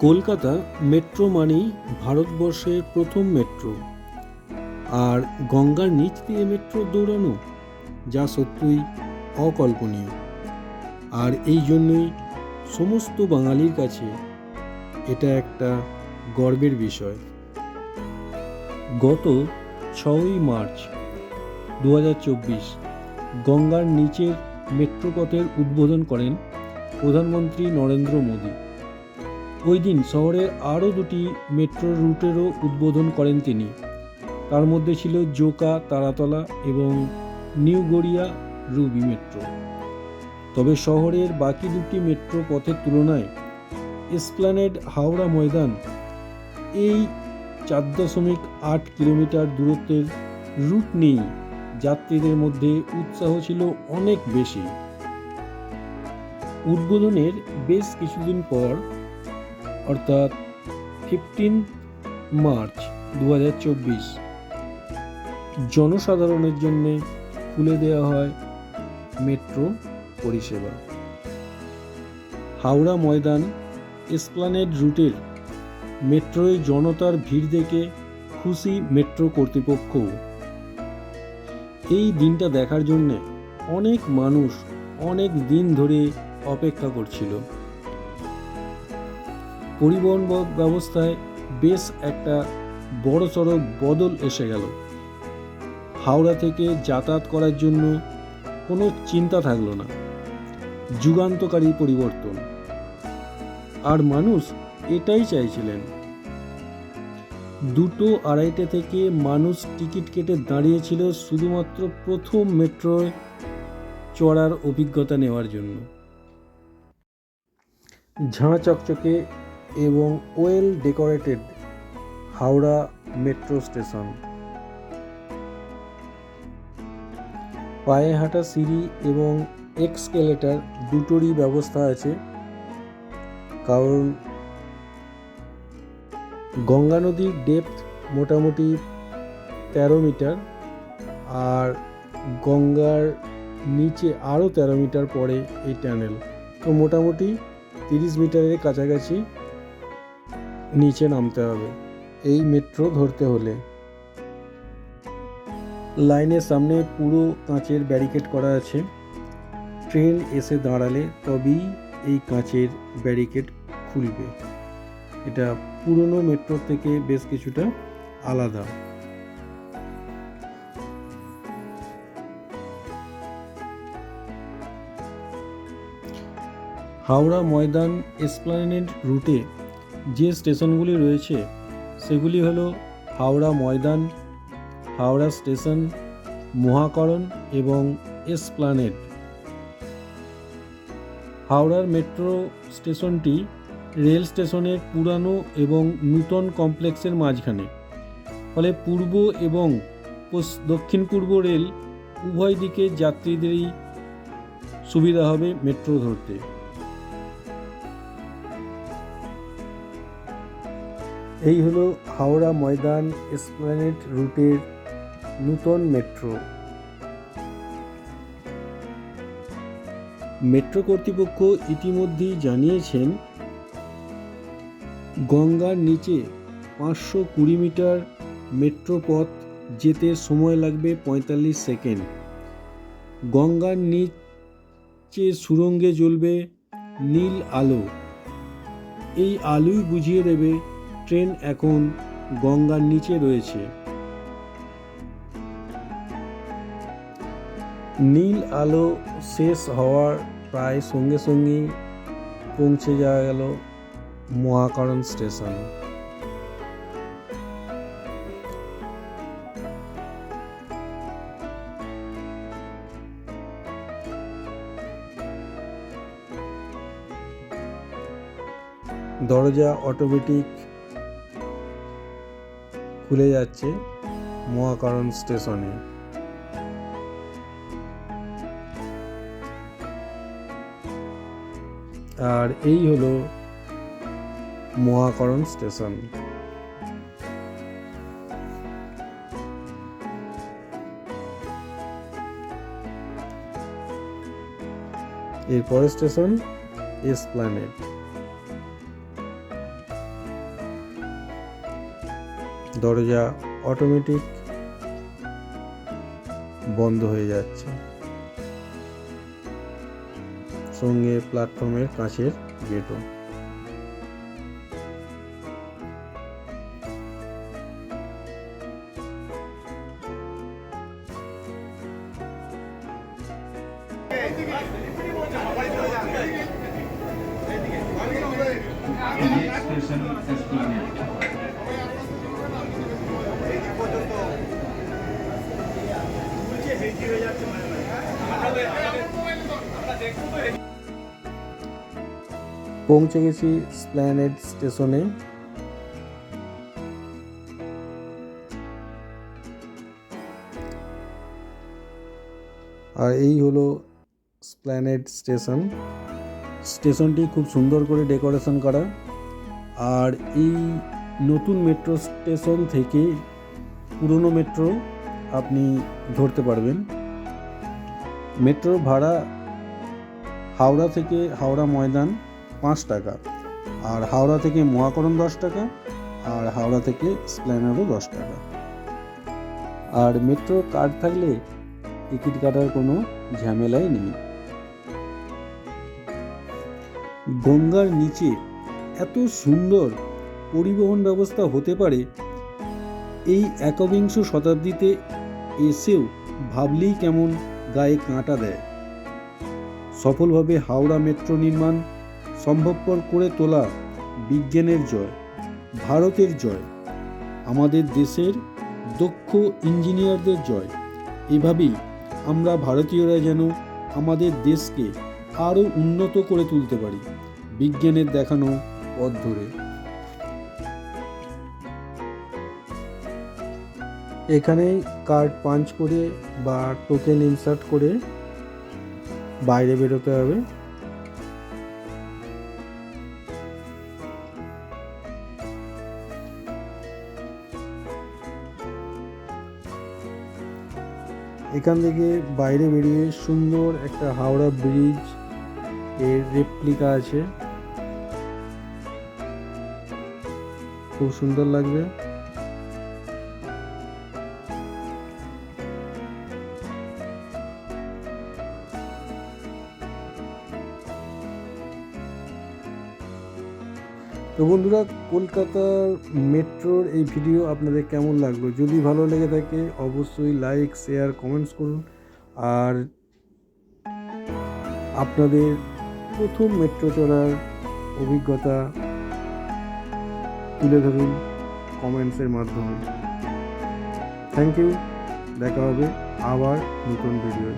Kolkata metro মানেই ভারতবর্ষের প্রথম মেট্রো। আর গঙ্গার নিচ দিয়ে মেট্রো দৌড়ানো, যা সত্যই অকল্পনীয়। আর এই জন্যই সমস্ত বাঙালির কাছে এটা একটা গর্বের বিষয়। গত ছয়ই মার্চ দু হাজার চব্বিশ গঙ্গার নিচের মেট্রোপথের উদ্বোধন করেন প্রধানমন্ত্রী নরেন্দ্র মোদী। ওই দিন শহরে আরও দুটি মেট্রো রুটেরও উদ্বোধন করেন তিনি। তার মধ্যে ছিল জোকা, তারাতলা এবং নিউ গড়িয়া রুবি মেট্রো। তবে শহরের বাকি দুটি মেট্রো পথের তুলনায় এসপ্ল্যানেড হাওড়া ময়দান এই চার দশমিক আট কিলোমিটার দূরত্বের রুট নিয়েই যাত্রীদের মধ্যে উৎসাহ ছিল অনেক বেশি। উদ্বোধনের বেশ কিছুদিন পর অর্থাৎ ফিফটিন মার্চ দু হাজার চব্বিশ। জনসাধারণের জন্যে খুলে দেওয়া হয় মেট্রো পরিষেবা। হাওড়া ময়দান এসপ্লানেড রুটের মেট্রোয় জনতার ভিড় দেখে খুশি মেট্রো কর্তৃপক্ষ এই দিনটা দেখার জন্যে অনেক মানুষ অনেক দিন ধরে অপেক্ষা করছিল। পরিবহন ব্যবস্থায় বেশ একটা বড়সড় বদল এসে গেল। হাওড়া থেকে যাতায়াত করার জন্য কোনো চিন্তা থাকল না। যুগান্তকারী পরিবর্তন। আর মানুষ এটাই চাইছিলেন। দুটো আড়াইটে থেকে মানুষ টিকিট কেটে দাঁড়িয়েছিল শুধুমাত্র প্রথম মেট্রোয় চড়ার অভিজ্ঞতা নেওয়ার জন্য। ঝাঁ চকচকে এবং well decorated Howrah metro station. পায়ে হাঁটা সিঁড়ি এবং এক্সকেলেটার দুটোরই ব্যবস্থা আছে, কারণ গঙ্গা নদীর ডেপথ মোটামুটি তেরো মিটার আর গঙ্গার নিচে আরও তেরো মিটার পরে এই ট্যানেল তো মোটামুটি তিরিশ মিটারের কাছাকাছি নিচে নামতে হবে। এই মেট্রো ধরতে হলে। লাইনের সামনে পুরো কাঁচের ব্যারিকেড করা আছে। ট্রেন এসে দাঁড়ালে তবেই এই কাঁচের ব্যারিকেড খুলবে। এটা পুরনো মেট্রো থেকে বেশ কিছুটা আলাদা। হাওড়া ময়দান এসপ্লানেড রুটে যে স্টেশনগুলি রয়েছে, সেগুলি হলো হাওড়া ময়দান, হাওড়া স্টেশন, মহাকরণ এবং এসপ্লানেড হাওড়ার মেট্রো স্টেশনটি রেল স্টেশনের পুরানো এবং নূতন কমপ্লেক্সের মাঝখানে। ফলে পূর্ব এবং দক্ষিণ পূর্ব রেল উভয় দিকে যাত্রীদেরই সুবিধা হবে মেট্রো ধরতে। এই হলো হাওড়া ময়দান এসপ্ল্যানেড রুটের নূতন মেট্রো। মেট্রো কর্তৃপক্ষ ইতিমধ্যেই জানিয়েছেন, গঙ্গার নিচে পাঁচশো কুড়ি মিটার মেট্রো পথ যেতে সময় লাগবে পঁয়তাল্লিশ সেকেন্ড। গঙ্গার নিচে সুরঙ্গে জ্বলবে নীল আলো। এই আলোই বুঝিয়ে দেবে ট্রেন এখন গঙ্গার নিচে রয়েছে। নীল আলো শেষ হওয়ার প্রায় সঙ্গে সঙ্গেই পৌঁছে যাওয়া গেল মহাকরণ স্টেশন। দরজা অটোমেটিক খুলে যাচ্ছে মহাকরণ স্টেশনে। আর এই হলো মহাকরণ স্টেশন। এর পরের স্টেশন এসপ্ল্যানেড দরজা অটোমেটিক বন্ধ হয়ে যাচ্ছে। সঙ্গে প্ল্যাটফর্মের কাঁচের গেটও স্টেশন পৌঁছে গেছি স্প্ল্যানেড স্টেশনে। আর এই হলো স্প্ল্যানেড স্টেশন। স্টেশনটি খুব সুন্দর করে ডেকোরেশন করা। আর এই নতুন মেট্রো স্টেশন থেকে পুরনো মেট্রো আপনি ধরতে পারবেন। মেট্রোর ভাড়া হাওড়া থেকে হাওড়া ময়দান পাঁচ টাকা, আর হাওড়া থেকে মহাকরণ দশ টাকা, আর হাওড়া থেকে স্প্ল্যানারও দশ টাকা। আর মেট্রো কার্ড থাকলে টিকিট কাটার কোনো ঝামেলাই নেই। গঙ্গার নিচে এত সুন্দর পরিবহন ব্যবস্থা হতে পারে, এই একবিংশ শতাব্দীতে এসেও ভাবলেই কেমন গায়ে কাঁটা দেয়। সফলভাবে হাওড়া মেট্রো নির্মাণ সম্ভবপর করে তোলা বিজ্ঞানের জয়, ভারতের জয়, আমাদের দেশের দক্ষ ইঞ্জিনিয়ারদের জয়, এভাবেই আমরা ভারতীয়রা যেন আমাদের দেশকে আরও উন্নত করে তুলতে পারি। বিজ্ঞানের দেখানো পথ ধরে এখানে কার্ড পাঞ্চ করে বা টোকেন ইনসার্ট করে বাইরে বেরোতে হবে। এখান থেকে বাইরে বেরিয়ে সুন্দর একটা হাওড়া ব্রিজের রেপ্লিকা আছে। খুব সুন্দর লাগবে। তো বন্ধুরা, কলকাতার মেট্রোর এই ভিডিও আপনাদের কেমন লাগল? যদি ভালো লেগে থাকে, অবশ্যই লাইক শেয়ার কমেন্টস করুন। আর আপনাদের প্রথম মেট্রো চড়ার অভিজ্ঞতা তুলে ধরুন কমেন্টসের মাধ্যমে। থ্যাংক ইউ দেখা হবে আবার নতুন ভিডিও